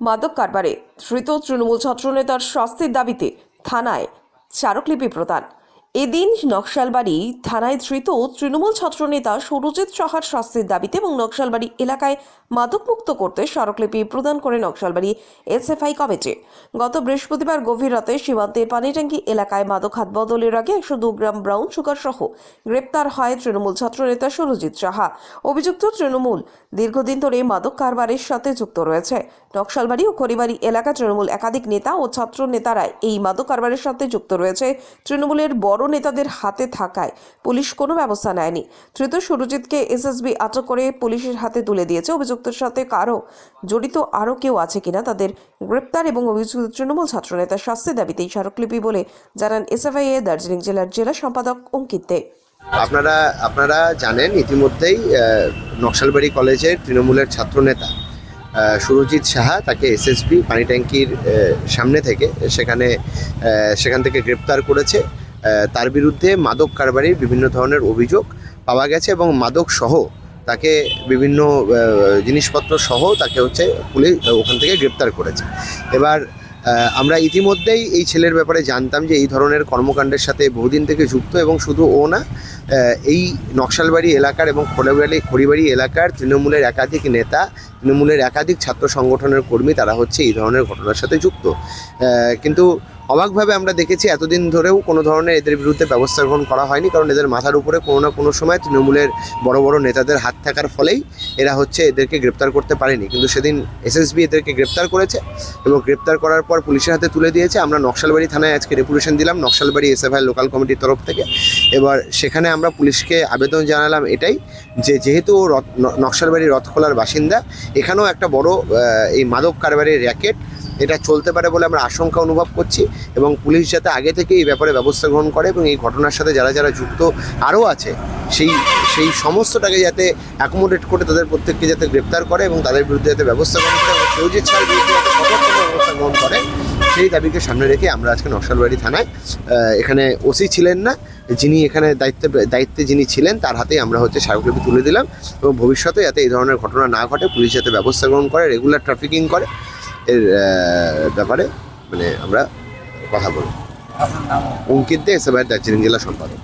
মাদক কারবারে ধৃত তৃণমূল ছাত্রনেতার শাস্তির দাবিতে থানায় স্মারকলিপি প্রদান। এদিন নকশালবাড়ি থানায় ধৃত তৃণমূল ছাত্রনেতা সৌরজিৎ সাহার শাস্তির দাবিতে এবং নকশালবাড়ি এলাকায় মাদকমুক্ত করতে স্মারকলিপি প্রদান করে নকশালবাড়ি এসএফআই কমিটি। গত বৃহস্পতিবার গভীর রাতে সীমান্তে পানিট্যাঙ্কি এলাকায় মাদক হাত বদলের আগে একশো দু গ্রাম ব্রাউন সুগার সহ গ্রেপ্তার হয় তৃণমূল ছাত্রনেতা সৌরজিৎ সাহা। অভিযুক্ত তৃণমূল দীর্ঘদিন ধরে মাদক কারবারের সাথে যুক্ত রয়েছে। নকশালবাড়ি ও খড়িবাড়ি এলাকা তৃণমূল একাধিক নেতা ও ছাত্র নেতারা এই মাদক কারবারের সাথে যুক্ত রয়েছে। তৃণমূলের বড় নেতাদের হাতে থাকায় পুলিশ কোনো ব্যবস্থা নেয়নি। ধৃত সুরজিৎকে এসএসবি আটক করে পুলিশের হাতে তুলে দিয়েছে। অভিযুক্তের সাথে কারও জড়িত আরও কেউ আছে কিনা তাদের গ্রেপ্তার এবং অভিযুক্ত তৃণমূল ছাত্রনেতার শাস্তি দাবিতে এই স্মারকলিপি বলে জানান এসএফআই এ দার্জিলিং জেলার জেলা সম্পাদক অঙ্কিত দে। আপনারা আপনারা জানেন ইতিমধ্যেই নকশালবাড়ি কলেজের তৃণমূলের ছাত্রনেতা সুরজিৎ সাহা তাকে এসএসবি পানি ট্যাঙ্কির সামনে থেকে সেখানে সেখান থেকে গ্রেপ্তার করেছে। তার বিরুদ্ধে মাদক কারবারির বিভিন্ন ধরনের অভিযোগ পাওয়া গেছে এবং মাদক সহ তাকে বিভিন্ন জিনিসপত্র সহ তাকে হচ্ছে পুলিশ ওখান থেকে গ্রেপ্তার করেছে। এবার আমরা ইতিমধ্যেই এই ছেলের ব্যাপারে জানতাম যে এই ধরনের কর্মকাণ্ডের সাথে বহুদিন থেকে যুক্ত এবং শুধু ও না এই নকশালবাড়ি এলাকার এবং খোলাবাড়ি, খড়িবাড়ি এলাকার তৃণমূলের একাধিক নেতা তৃণমূলের একাধিক ছাত্র সংগঠনের কর্মী তারা হচ্ছে এই ধরনের ঘটনার সাথে যুক্ত। কিন্তু অবাকভাবে আমরা দেখেছি এতদিন ধরেও কোনো ধরনের এদের বিরুদ্ধে ব্যবস্থা গ্রহণ করা হয়নি, কারণ এদের মাথার উপরে কোনো না কোনো সময় তৃণমূলের বড় বড় নেতাদের হাত থাকার ফলেই এরা হচ্ছে এদেরকে গ্রেপ্তার করতে পারেনি। কিন্তু সেদিন এসএসবি এদেরকে গ্রেপ্তার করেছে এবং গ্রেপ্তার করার পর পুলিশের হাতে তুলে দিয়েছে। আমরা নকশালবাড়ি থানায় আজকে রেপুটেশন দিলাম, নকশালবাড়ি এসএফআই লোকাল কমিটির তরফ থেকে। এবার সেখানে আমরা পুলিশকে আবেদন জানালাম এটাই যে যেহেতু ও নকশালবাড়ি রথখোলার বাসিন্দা এখানেও একটা বড় এই মাদক কারবারের র্যাকেট। এটা চলতে পারে বলে আমরা আশঙ্কা অনুভব করছি এবং পুলিশ যাতে আগে থেকে এই ব্যাপারে ব্যবস্থা গ্রহণ করে এবং এই ঘটনার সাথে যারা যারা যুক্ত আরও আছে, সেই সেই সমস্তটাকে যাতে অ্যাকোমোডেট করে তাদের প্রত্যেককে যাতে গ্রেপ্তার করে এবং তাদের বিরুদ্ধে যাতে ব্যবস্থা গ্রহণ করে এবং কেউ যে ছাড় বিরুদ্ধে যাতে ব্যবস্থা গ্রহণ করে সেই দাবিকে সামনে রেখে আমরা আজকে নকশালবাড়ি থানায় এখানে ওসি ছিলেন না যিনি এখানে দায়িত্ব দায়িত্বে যিনি ছিলেন তার হাতেই আমরা হচ্ছে স্মারকলিপি তুলে দিলাম এবং ভবিষ্যতে যাতে এই ধরনের ঘটনা না ঘটে পুলিশ যাতে ব্যবস্থা গ্রহণ করে রেগুলার ট্রাফিকিং করে এর ব্যাপারে মানে আমরা কথা বলব। অঙ্কিত দে এসবের দার্জিলিং জেলা সম্পাদক।